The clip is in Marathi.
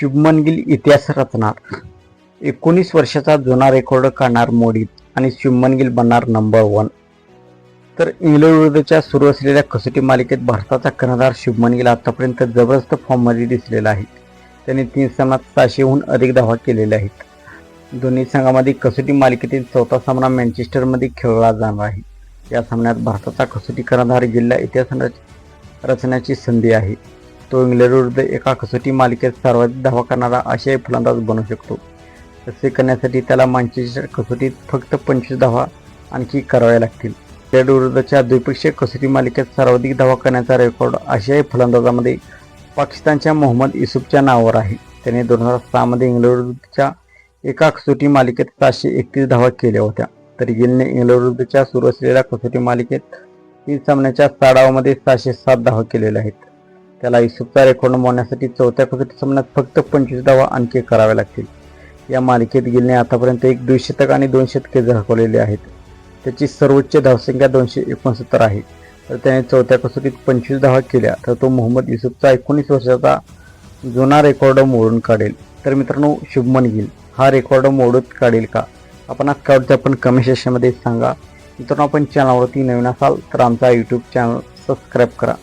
शुभमन गिल इतिहास रचणार. एकोणीस वर्षाचा जुना रेकॉर्ड काढणार मोडीत आणि शुभमन गिल बनणार नंबर वन तर इंग्लंडविरुद्धच्या सुरू असलेल्या कसोटी मालिकेत भारताचा कर्णधार शुभमन गिल आतापर्यंत जबरदस्त फॉर्ममध्ये दिसलेला आहे. त्याने तीन सामन्यात सहाशेहून अधिक धावा केलेल्या आहेत. दोन्ही संघामध्ये कसोटी मालिकेतील चौथा सामना मँचेस्टरमध्ये खेळला जाणार आहे. या सामन्यात भारताचा कसोटी कर्णधार गिलला इतिहास रच- रचण्याची संधी आहे. तो इंग्लंडविरुद्ध एका कसोटी मालिकेत सर्वाधिक धावा करणारा आशियाई फलंदाज बनू शकतो. तसे करण्यासाठी त्याला मांचेस्टर कसोटीत फक्त पंचवीस धावा आणखी कराव्या लागतील. इंग्लंडविरुद्धच्या द्विपक्षीय कसोटी मालिकेत सर्वाधिक धावा करण्याचा रेकॉर्ड आशियाई फलंदाजामध्ये पाकिस्तानच्या मोहम्मद युसुफच्या नावावर आहे. त्याने दोन हजार सहामध्ये इंग्लंडविरुद्धच्या एका कसोटी मालिकेत सातशे एकतीस धावा केल्या होत्या. तर गिलने इंग्लंडविरुद्धच्या सुरू असलेल्या कसोटी मालिकेत तीन सामन्याच्या साडावामध्ये सहाशे सात धावा केलेल्या आहेत. त्याला इसुफचा रेकॉर्ड मोडण्यासाठी चौथ्या कसोटी सामन्यात फक्त पंचवीस धावा आणखी कराव्या लागतील. या मालिकेत गिलने आतापर्यंत एक द्विशतक आणि दोन शतके झळकवलेली आहेत त्याची सर्वोच्च धावसंख्या दोनशे एकोणसत्तर आहे. तर त्याने चौथ्या कसोटीत पंचवीस धावा केल्या तर तो मोहम्मद युसुफचा एकोणीस वर्षाचा जुना रेकॉर्ड मोडून काढेल. तर मित्रांनो शुभमन गिल हा रेकॉर्ड मोडून काढेल का? आपण आज काढतो आपण कमेंट सेक्शनमध्ये सांगा. मित्रांनो आपण चॅनलवरती नवीन असाल तर आमचा यूट्यूब चॅनल सबस्क्राईब करा.